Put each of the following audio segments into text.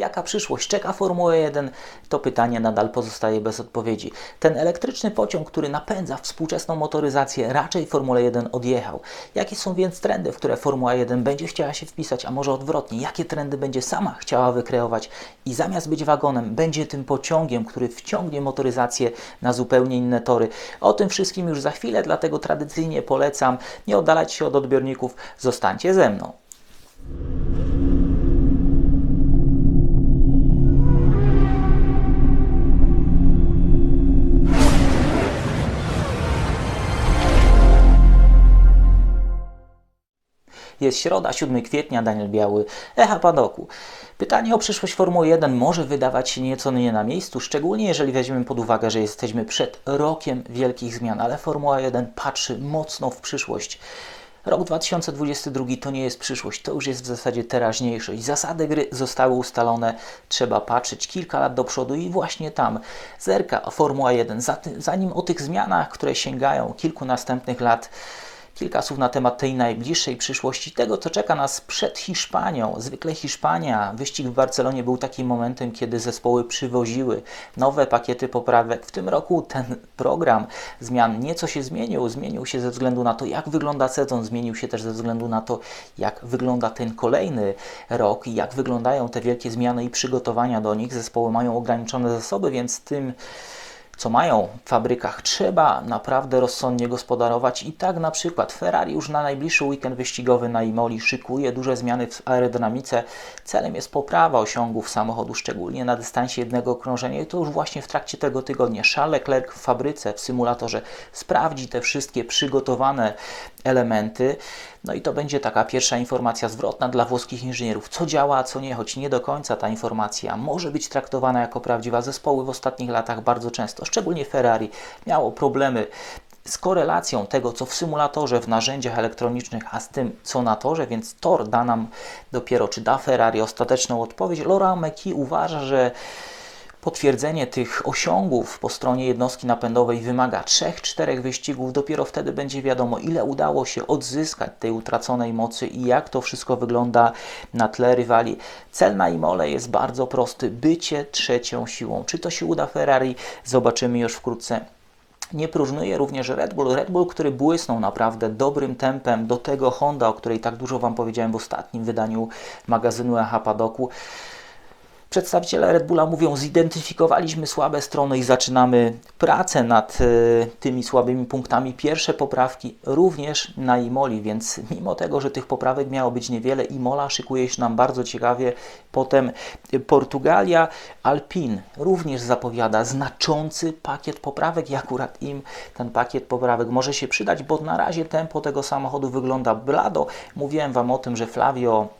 Jaka przyszłość czeka Formułę 1? To pytanie nadal pozostaje bez odpowiedzi. Ten elektryczny pociąg, który napędza współczesną motoryzację, raczej Formule 1 odjechał. Jakie są więc trendy, w które Formuła 1 będzie chciała się wpisać, a może odwrotnie? Jakie trendy będzie sama chciała wykreować i zamiast być wagonem, będzie tym pociągiem, który wciągnie motoryzację na zupełnie inne tory? O tym wszystkim już za chwilę, dlatego tradycyjnie polecam nie oddalać się od odbiorników, zostańcie ze mną. Jest środa, 7 kwietnia, Daniel Biały, Echa Padoku. Pytanie o przyszłość Formuły 1 może wydawać się nieco nie na miejscu, szczególnie jeżeli weźmiemy pod uwagę, że jesteśmy przed rokiem wielkich zmian, ale Formuła 1 patrzy mocno w przyszłość. Rok 2022 to nie jest przyszłość, to już jest w zasadzie teraźniejszość. Zasady gry zostały ustalone, trzeba patrzeć kilka lat do przodu i właśnie tam zerka Formuła 1. Zanim o tych zmianach, które sięgają kilku następnych lat, Kilka słów na temat tej najbliższej przyszłości, tego co czeka nas przed Hiszpanią. Zwykle Hiszpania, wyścig w Barcelonie był takim momentem, kiedy zespoły przywoziły nowe pakiety poprawek. W tym roku ten program zmian nieco się zmienił. Zmienił się ze względu na to, jak wygląda sezon, zmienił się też ze względu na to, jak wygląda ten kolejny rok i jak wyglądają te wielkie zmiany i przygotowania do nich. Zespoły mają ograniczone zasoby, więc tym co mają w fabrykach, trzeba naprawdę rozsądnie gospodarować i tak na przykład Ferrari już na najbliższy weekend wyścigowy na Imoli szykuje duże zmiany w aerodynamice. Celem jest poprawa osiągów samochodu, szczególnie na dystansie jednego okrążenia i to już właśnie w trakcie tego tygodnia Charles Leclerc w fabryce, w symulatorze sprawdzi te wszystkie przygotowane elementy. No i to będzie taka pierwsza informacja zwrotna dla włoskich inżynierów, co działa, a co nie, choć nie do końca ta informacja może być traktowana jako prawdziwa. Zespoły w ostatnich latach bardzo często, szczególnie Ferrari, miało problemy z korelacją tego, co w symulatorze, w narzędziach elektronicznych, a z tym, co na torze, więc tor da nam dopiero, czy da Ferrari ostateczną odpowiedź. Laurent Mekies uważa, że Potwierdzenie tych osiągów po stronie jednostki napędowej wymaga 3-4 wyścigów. Dopiero wtedy będzie wiadomo, ile udało się odzyskać tej utraconej mocy i jak to wszystko wygląda na tle rywali. Cel na Imole jest bardzo prosty: bycie trzecią siłą. Czy to się uda Ferrari? Zobaczymy już wkrótce. Nie próżnuje również Red Bull. Red Bull, który błysnął naprawdę dobrym tempem do tego Honda, o której tak dużo Wam powiedziałem w ostatnim wydaniu magazynu Aha Padoku. Przedstawiciele Red Bulla mówią, zidentyfikowaliśmy słabe strony i zaczynamy pracę nad y, tymi słabymi punktami. Pierwsze poprawki również na Imoli, więc mimo tego, że tych poprawek miało być niewiele, Imola szykuje się nam bardzo ciekawie. Potem Portugalia, Alpin również zapowiada znaczący pakiet poprawek i akurat im ten pakiet poprawek może się przydać, bo na razie tempo tego samochodu wygląda blado. Mówiłem Wam o tym, że Flavio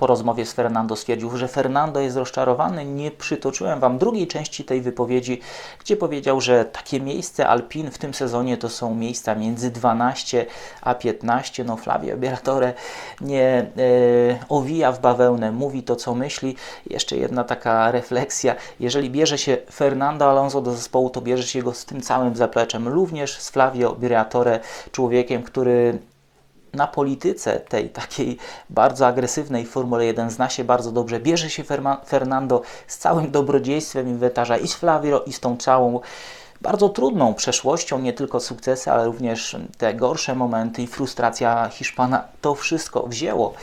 po rozmowie z Fernando stwierdził, że Fernando jest rozczarowany. Nie przytoczyłem Wam drugiej części tej wypowiedzi, gdzie powiedział, że takie miejsce Alpin w tym sezonie to są miejsca między 12 a 15. No Flavio Beratore nie e, owija w bawełnę, mówi to, co myśli. Jeszcze jedna taka refleksja. Jeżeli bierze się Fernando Alonso do zespołu, to bierze się go z tym całym zapleczem. Również z Flavio Beratore, człowiekiem, który na polityce tej takiej bardzo agresywnej Formuły 1 zna się bardzo dobrze. Bierze się Fernando z całym dobrodziejstwem inwentarza i z Flavio i z tą całą bardzo trudną przeszłością, nie tylko sukcesy, ale również te gorsze momenty i frustracja Hiszpana. To wszystko wzięło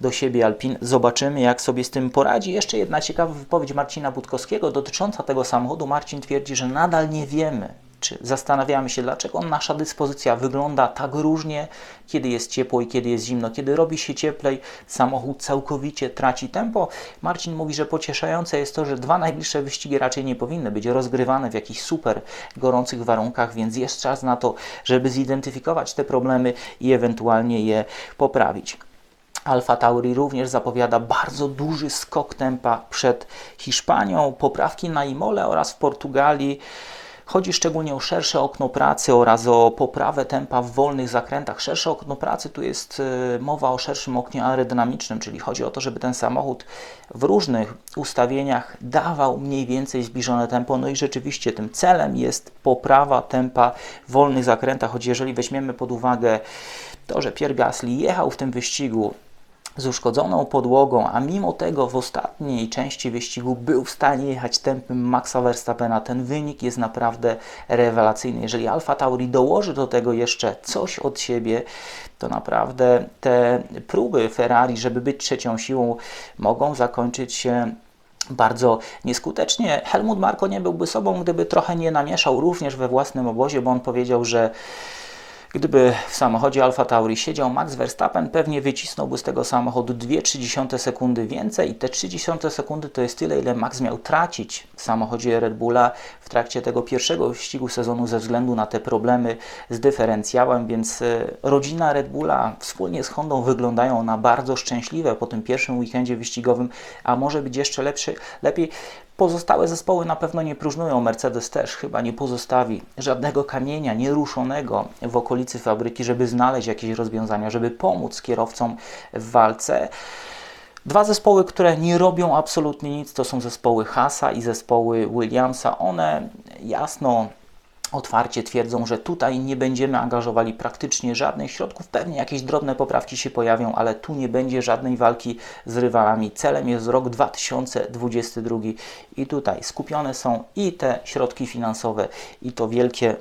do siebie Alpin. Zobaczymy, jak sobie z tym poradzi. Jeszcze jedna ciekawa wypowiedź Marcina Budkowskiego dotycząca tego samochodu. Marcin twierdzi, że nadal nie wiemy, czy zastanawiamy się, dlaczego nasza dyspozycja wygląda tak różnie, kiedy jest ciepło i kiedy jest zimno. Kiedy robi się cieplej, samochód całkowicie traci tempo. Marcin mówi, że pocieszające jest to, że dwa najbliższe wyścigi raczej nie powinny być rozgrywane w jakichś super gorących warunkach, więc jest czas na to, żeby zidentyfikować te problemy i ewentualnie je poprawić. Alfa Tauri również zapowiada bardzo duży skok tempa przed Hiszpanią, poprawki na Imole oraz w Portugalii. Chodzi szczególnie o szersze okno pracy oraz o poprawę tempa w wolnych zakrętach. Szersze okno pracy tu jest e, mowa o szerszym oknie aerodynamicznym, czyli chodzi o to, żeby ten samochód w różnych ustawieniach dawał mniej więcej zbliżone tempo. No i rzeczywiście tym celem jest poprawa tempa w wolnych zakrętach, choć jeżeli weźmiemy pod uwagę to, że Pierre Gasly jechał w tym wyścigu z uszkodzoną podłogą, a mimo tego w ostatniej części wyścigu był w stanie jechać tempem Maxa Verstappena. Ten wynik jest naprawdę rewelacyjny. Jeżeli Alfa Tauri dołoży do tego jeszcze coś od siebie, to naprawdę te próby Ferrari, żeby być trzecią siłą, mogą zakończyć się bardzo nieskutecznie. Helmut Marko nie byłby sobą, gdyby trochę nie namieszał również we własnym obozie, bo on powiedział, że Gdyby w samochodzie Alfa Tauri siedział Max Verstappen, pewnie wycisnąłby z tego samochodu 2,3 sekundy więcej i te 30 sekundy to jest tyle, ile Max miał tracić w samochodzie Red Bulla w trakcie tego pierwszego wyścigu sezonu ze względu na te problemy z dyferencjałem, więc e, rodzina Red Bulla wspólnie z Hondą wyglądają na bardzo szczęśliwe po tym pierwszym weekendzie wyścigowym, a może być jeszcze lepszy, lepiej. Pozostałe zespoły na pewno nie próżnują, Mercedes też chyba nie pozostawi żadnego kamienia nieruszonego w okolicy fabryki, żeby znaleźć jakieś rozwiązania, żeby pomóc kierowcom w walce. Dwa zespoły, które nie robią absolutnie nic, to są zespoły Hasa i zespoły Williamsa. One jasno otwarcie twierdzą, że tutaj nie będziemy angażowali praktycznie żadnych środków. Pewnie jakieś drobne poprawki się pojawią, ale tu nie będzie żadnej walki z rywalami. Celem jest rok 2022 i tutaj skupione są i te środki finansowe, i to wielkie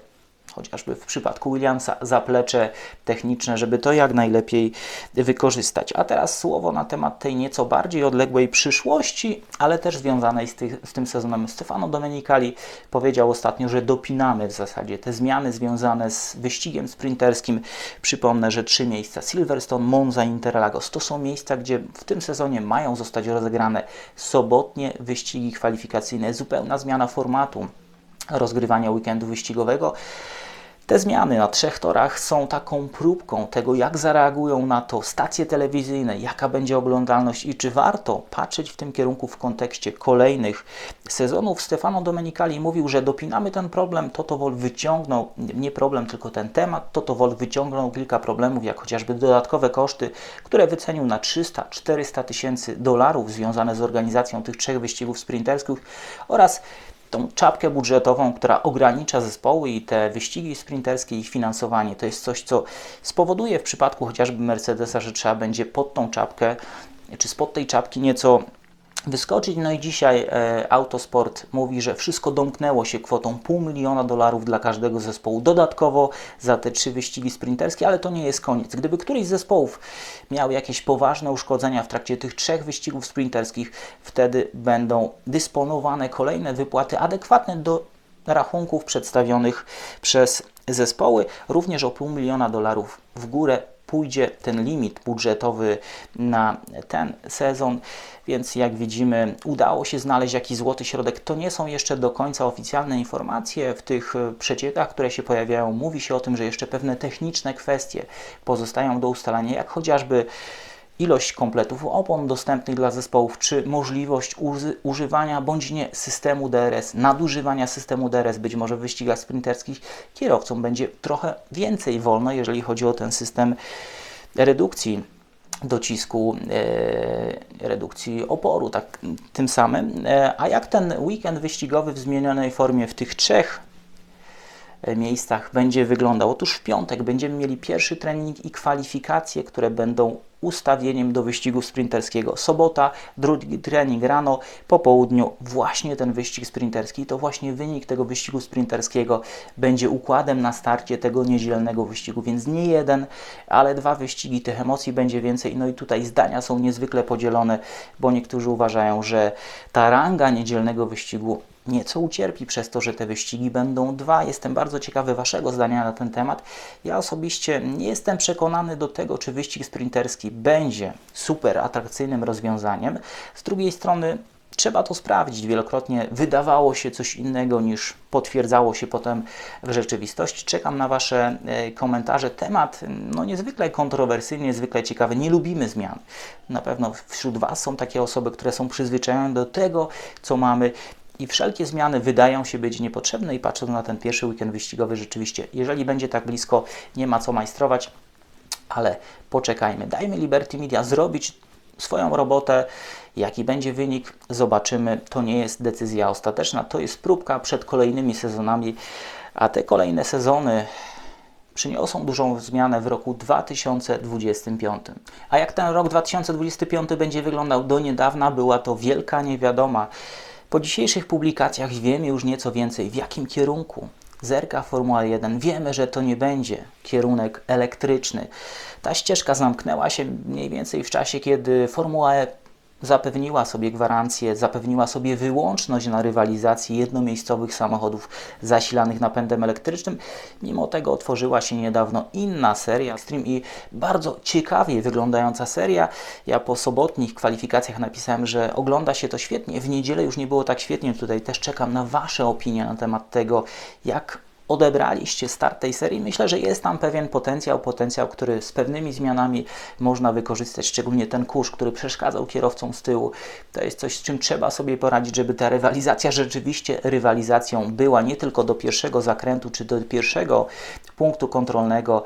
chociażby w przypadku Williamsa, zaplecze techniczne, żeby to jak najlepiej wykorzystać. A teraz słowo na temat tej nieco bardziej odległej przyszłości, ale też związanej z, tych, z tym sezonem. Stefano Domenicali powiedział ostatnio, że dopinamy w zasadzie te zmiany związane z wyścigiem sprinterskim. Przypomnę, że trzy miejsca Silverstone, Monza Interlagos to są miejsca, gdzie w tym sezonie mają zostać rozegrane sobotnie wyścigi kwalifikacyjne. Zupełna zmiana formatu rozgrywania weekendu wyścigowego. Te zmiany na trzech torach są taką próbką tego, jak zareagują na to stacje telewizyjne, jaka będzie oglądalność i czy warto patrzeć w tym kierunku w kontekście kolejnych sezonów. Stefano Domenicali mówił, że dopinamy ten problem. Toto Wolf wyciągnął, nie problem, tylko ten temat. Toto Wolf wyciągnął kilka problemów, jak chociażby dodatkowe koszty, które wycenił na 300-400 tysięcy dolarów związane z organizacją tych trzech wyścigów sprinterskich oraz tą czapkę budżetową, która ogranicza zespoły i te wyścigi sprinterskie, ich finansowanie. To jest coś, co spowoduje w przypadku chociażby Mercedesa, że trzeba będzie pod tą czapkę, czy spod tej czapki nieco wyskoczyć. No i dzisiaj e, Autosport mówi, że wszystko domknęło się kwotą pół miliona dolarów dla każdego zespołu dodatkowo za te trzy wyścigi sprinterskie, ale to nie jest koniec. Gdyby któryś z zespołów miał jakieś poważne uszkodzenia w trakcie tych trzech wyścigów sprinterskich, wtedy będą dysponowane kolejne wypłaty adekwatne do rachunków przedstawionych przez zespoły, również o pół miliona dolarów w górę pójdzie ten limit budżetowy na ten sezon, więc jak widzimy, udało się znaleźć jakiś złoty środek. To nie są jeszcze do końca oficjalne informacje. W tych przeciekach, które się pojawiają, mówi się o tym, że jeszcze pewne techniczne kwestie pozostają do ustalenia, jak chociażby ilość kompletów opon dostępnych dla zespołów, czy możliwość używania bądź nie systemu DRS, nadużywania systemu DRS, być może w wyścigach sprinterskich kierowcom będzie trochę więcej wolno, jeżeli chodzi o ten system redukcji docisku, e, redukcji oporu, tak tym samym. E, a jak ten weekend wyścigowy w zmienionej formie w tych trzech miejscach będzie wyglądał? Otóż w piątek będziemy mieli pierwszy trening i kwalifikacje, które będą ustawieniem do wyścigu sprinterskiego. Sobota, drugi trening rano, po południu właśnie ten wyścig sprinterski. To właśnie wynik tego wyścigu sprinterskiego będzie układem na starcie tego niedzielnego wyścigu, więc nie jeden, ale dwa wyścigi, tych emocji będzie więcej. No i tutaj zdania są niezwykle podzielone, bo niektórzy uważają, że ta ranga niedzielnego wyścigu nieco ucierpi przez to, że te wyścigi będą dwa. Jestem bardzo ciekawy Waszego zdania na ten temat. Ja osobiście nie jestem przekonany do tego, czy wyścig sprinterski będzie super atrakcyjnym rozwiązaniem. Z drugiej strony Trzeba to sprawdzić. Wielokrotnie wydawało się coś innego niż potwierdzało się potem w rzeczywistości. Czekam na Wasze e, komentarze. Temat no, niezwykle kontrowersyjny, niezwykle ciekawy. Nie lubimy zmian. Na pewno wśród Was są takie osoby, które są przyzwyczajone do tego, co mamy i wszelkie zmiany wydają się być niepotrzebne i patrząc na ten pierwszy weekend wyścigowy rzeczywiście, jeżeli będzie tak blisko, nie ma co majstrować, ale poczekajmy. Dajmy Liberty Media zrobić swoją robotę. Jaki będzie wynik, zobaczymy. To nie jest decyzja ostateczna, to jest próbka przed kolejnymi sezonami, a te kolejne sezony przyniosą dużą zmianę w roku 2025. A jak ten rok 2025 będzie wyglądał do niedawna, była to wielka niewiadoma. Po dzisiejszych publikacjach wiemy już nieco więcej, w jakim kierunku zerka Formuła 1. Wiemy, że to nie będzie kierunek elektryczny. Ta ścieżka zamknęła się mniej więcej w czasie, kiedy Formuła E zapewniła sobie gwarancję, zapewniła sobie wyłączność na rywalizacji jednomiejscowych samochodów zasilanych napędem elektrycznym. Mimo tego otworzyła się niedawno inna seria Stream i bardzo ciekawie wyglądająca seria. Ja po sobotnich kwalifikacjach napisałem, że ogląda się to świetnie. W niedzielę już nie było tak świetnie. Tutaj też czekam na Wasze opinie na temat tego, jak odebraliście start tej serii, myślę, że jest tam pewien potencjał, potencjał, który z pewnymi zmianami można wykorzystać, szczególnie ten kurz, który przeszkadzał kierowcom z tyłu. To jest coś, z czym trzeba sobie poradzić, żeby ta rywalizacja rzeczywiście rywalizacją była nie tylko do pierwszego zakrętu czy do pierwszego punktu kontrolnego,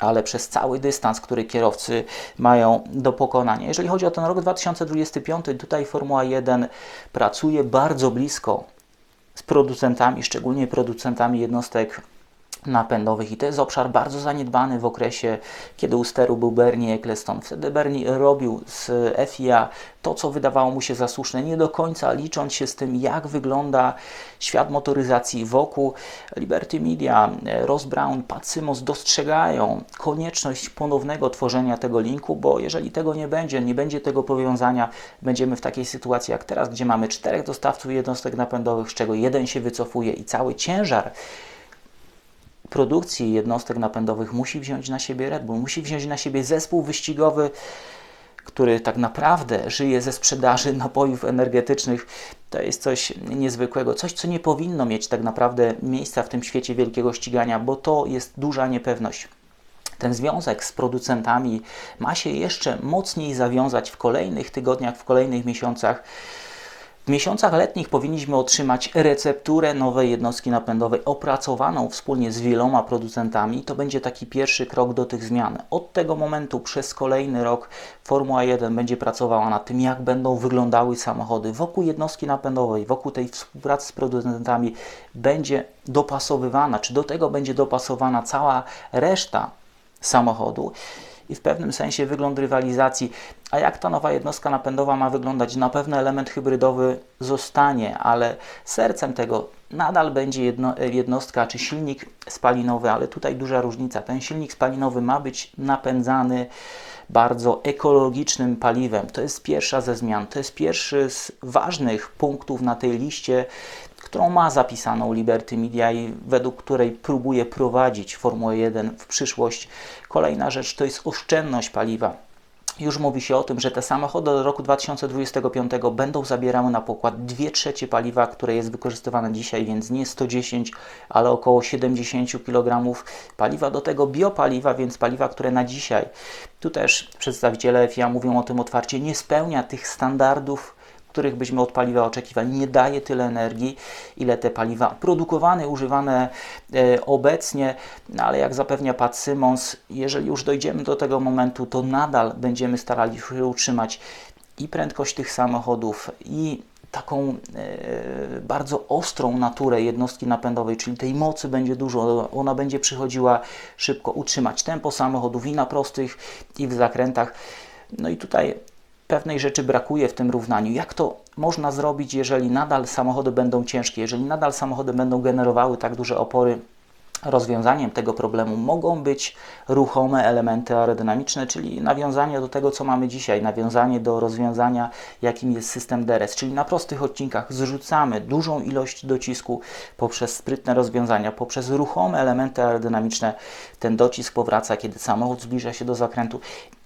ale przez cały dystans, który kierowcy mają do pokonania. Jeżeli chodzi o ten rok 2025, tutaj Formuła 1 pracuje bardzo blisko z producentami, szczególnie producentami jednostek napędowych i to jest obszar bardzo zaniedbany w okresie, kiedy u steru był Bernie Eccleston. Wtedy Bernie robił z FIA to, co wydawało mu się za słuszne, nie do końca licząc się z tym, jak wygląda świat motoryzacji wokół. Liberty Media, Ross Brown, Pat Simons dostrzegają konieczność ponownego tworzenia tego linku, bo jeżeli tego nie będzie, nie będzie tego powiązania, będziemy w takiej sytuacji jak teraz, gdzie mamy czterech dostawców jednostek napędowych, z czego jeden się wycofuje i cały ciężar produkcji jednostek napędowych musi wziąć na siebie Red Bull, musi wziąć na siebie zespół wyścigowy, który tak naprawdę żyje ze sprzedaży napojów energetycznych. To jest coś niezwykłego, coś, co nie powinno mieć tak naprawdę miejsca w tym świecie wielkiego ścigania, bo to jest duża niepewność. Ten związek z producentami ma się jeszcze mocniej zawiązać w kolejnych tygodniach, w kolejnych miesiącach. W miesiącach letnich powinniśmy otrzymać recepturę nowej jednostki napędowej opracowaną wspólnie z wieloma producentami. To będzie taki pierwszy krok do tych zmian. Od tego momentu przez kolejny rok Formuła 1 będzie pracowała nad tym, jak będą wyglądały samochody. Wokół jednostki napędowej, wokół tej współpracy z producentami będzie dopasowywana, czy do tego będzie dopasowana cała reszta samochodu i w pewnym sensie wygląd rywalizacji. A jak ta nowa jednostka napędowa ma wyglądać? Na pewno element hybrydowy zostanie, ale sercem tego nadal będzie jedno, jednostka czy silnik spalinowy, ale tutaj duża różnica. Ten silnik spalinowy ma być napędzany bardzo ekologicznym paliwem. To jest pierwsza ze zmian. To jest pierwszy z ważnych punktów na tej liście którą ma zapisaną Liberty Media i według której próbuje prowadzić Formułę 1 w przyszłość. Kolejna rzecz to jest oszczędność paliwa. Już mówi się o tym, że te samochody do roku 2025 będą zabierały na pokład 2 trzecie paliwa, które jest wykorzystywane dzisiaj, więc nie 110, ale około 70 kg paliwa. Do tego biopaliwa, więc paliwa, które na dzisiaj, tu też przedstawiciele FIA mówią o tym otwarcie, nie spełnia tych standardów których byśmy od paliwa oczekiwali, nie daje tyle energii, ile te paliwa produkowane, używane e, obecnie, no ale jak zapewnia Pat Simons, jeżeli już dojdziemy do tego momentu, to nadal będziemy starali się utrzymać i prędkość tych samochodów, i taką e, bardzo ostrą naturę jednostki napędowej, czyli tej mocy będzie dużo, ona będzie przychodziła szybko, utrzymać tempo samochodów i na prostych, i w zakrętach. No i tutaj pewnej rzeczy brakuje w tym równaniu. Jak to można zrobić, jeżeli nadal samochody będą ciężkie, jeżeli nadal samochody będą generowały tak duże opory Rozwiązaniem tego problemu mogą być ruchome elementy aerodynamiczne, czyli nawiązanie do tego, co mamy dzisiaj, nawiązanie do rozwiązania, jakim jest system DRS, czyli na prostych odcinkach zrzucamy dużą ilość docisku poprzez sprytne rozwiązania, poprzez ruchome elementy aerodynamiczne. Ten docisk powraca, kiedy samochód zbliża się do zakrętu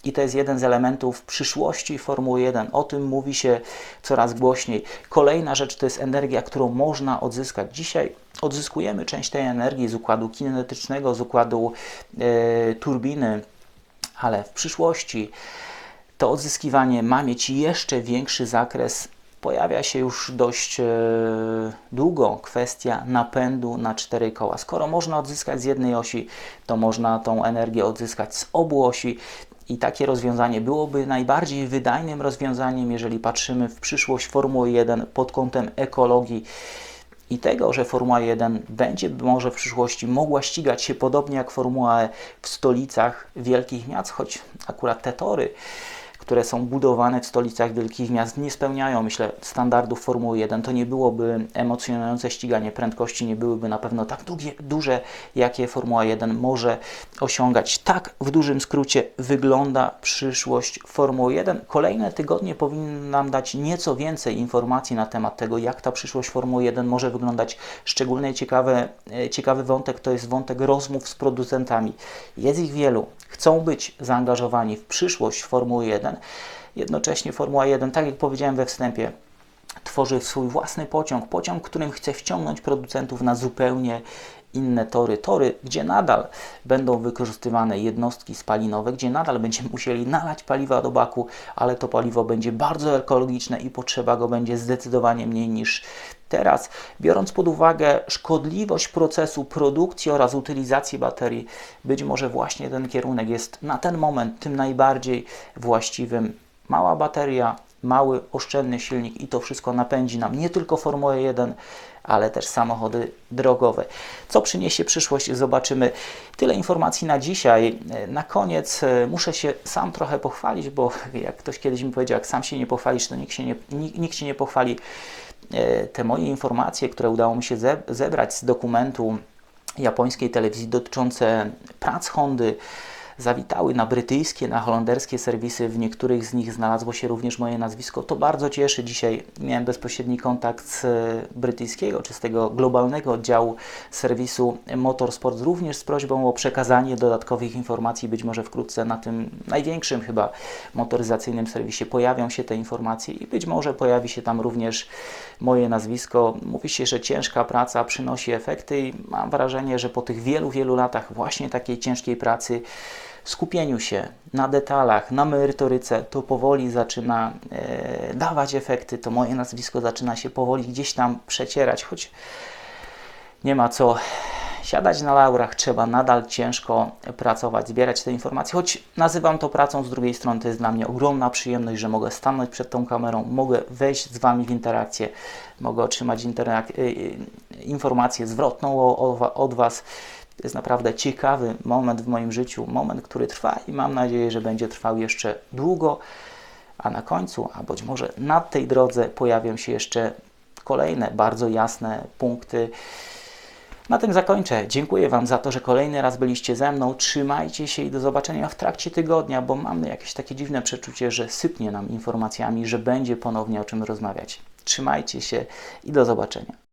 i to jest jeden z elementów przyszłości Formuły 1. O tym mówi się coraz głośniej. Kolejna rzecz to jest energia, którą można odzyskać. Dzisiaj odzyskujemy część tej energii z układu kinetycznego, z układu e, turbiny, ale w przyszłości to odzyskiwanie ma mieć jeszcze większy zakres. Pojawia się już dość e, długo kwestia napędu na cztery koła. Skoro można odzyskać z jednej osi, to można tą energię odzyskać z obu osi. I takie rozwiązanie byłoby najbardziej wydajnym rozwiązaniem, jeżeli patrzymy w przyszłość Formuły 1 pod kątem ekologii i tego, że Formuła 1 będzie może w przyszłości mogła ścigać się podobnie jak Formuła E w stolicach wielkich miast, choć akurat te tory które są budowane w stolicach wielkich miast, nie spełniają, myślę, standardów Formuły 1. To nie byłoby emocjonujące ściganie, prędkości nie byłyby na pewno tak długie, duże, jakie Formuła 1 może osiągać. Tak w dużym skrócie wygląda przyszłość Formuły 1. Kolejne tygodnie powinny nam dać nieco więcej informacji na temat tego, jak ta przyszłość Formuły 1 może wyglądać. Szczególnie ciekawy, ciekawy wątek to jest wątek rozmów z producentami. Jest ich wielu, chcą być zaangażowani w przyszłość Formuły 1. Jednocześnie Formuła 1, tak jak powiedziałem we wstępie, tworzy swój własny pociąg, pociąg, którym chce wciągnąć producentów na zupełnie inne tory, tory, gdzie nadal będą wykorzystywane jednostki spalinowe, gdzie nadal będziemy musieli nalać paliwa do baku, ale to paliwo będzie bardzo ekologiczne i potrzeba go będzie zdecydowanie mniej niż teraz. Biorąc pod uwagę szkodliwość procesu produkcji oraz utylizacji baterii, być może właśnie ten kierunek jest na ten moment tym najbardziej właściwym. Mała bateria, mały, oszczędny silnik i to wszystko napędzi nam nie tylko Formułę 1, ale też samochody drogowe. Co przyniesie przyszłość, zobaczymy. Tyle informacji na dzisiaj. Na koniec e, muszę się sam trochę pochwalić, bo jak ktoś kiedyś mi powiedział, jak sam się nie pochwalisz, to nikt się nie, nikt, nikt się nie pochwali. E, te moje informacje, które udało mi się zebrać z dokumentu japońskiej telewizji dotyczące prac Hondy, zawitały na brytyjskie, na holenderskie serwisy. W niektórych z nich znalazło się również moje nazwisko. To bardzo cieszy. Dzisiaj miałem bezpośredni kontakt z brytyjskiego, czy z tego globalnego oddziału serwisu Motorsport, również z prośbą o przekazanie dodatkowych informacji. Być może wkrótce na tym największym chyba motoryzacyjnym serwisie pojawią się te informacje i być może pojawi się tam również moje nazwisko. Mówi się, że ciężka praca przynosi efekty i mam wrażenie, że po tych wielu, wielu latach właśnie takiej ciężkiej pracy skupieniu się na detalach, na merytoryce, to powoli zaczyna e, dawać efekty, to moje nazwisko zaczyna się powoli gdzieś tam przecierać, choć nie ma co siadać na laurach, trzeba nadal ciężko pracować, zbierać te informacje, choć nazywam to pracą, z drugiej strony to jest dla mnie ogromna przyjemność, że mogę stanąć przed tą kamerą, mogę wejść z Wami w interakcję, mogę otrzymać interak- y, y, informację zwrotną od Was. To jest naprawdę ciekawy moment w moim życiu, moment, który trwa i mam nadzieję, że będzie trwał jeszcze długo, a na końcu, a być może na tej drodze pojawią się jeszcze kolejne bardzo jasne punkty. Na tym zakończę. Dziękuję Wam za to, że kolejny raz byliście ze mną. Trzymajcie się i do zobaczenia w trakcie tygodnia, bo mamy jakieś takie dziwne przeczucie, że sypnie nam informacjami, że będzie ponownie o czym rozmawiać. Trzymajcie się i do zobaczenia.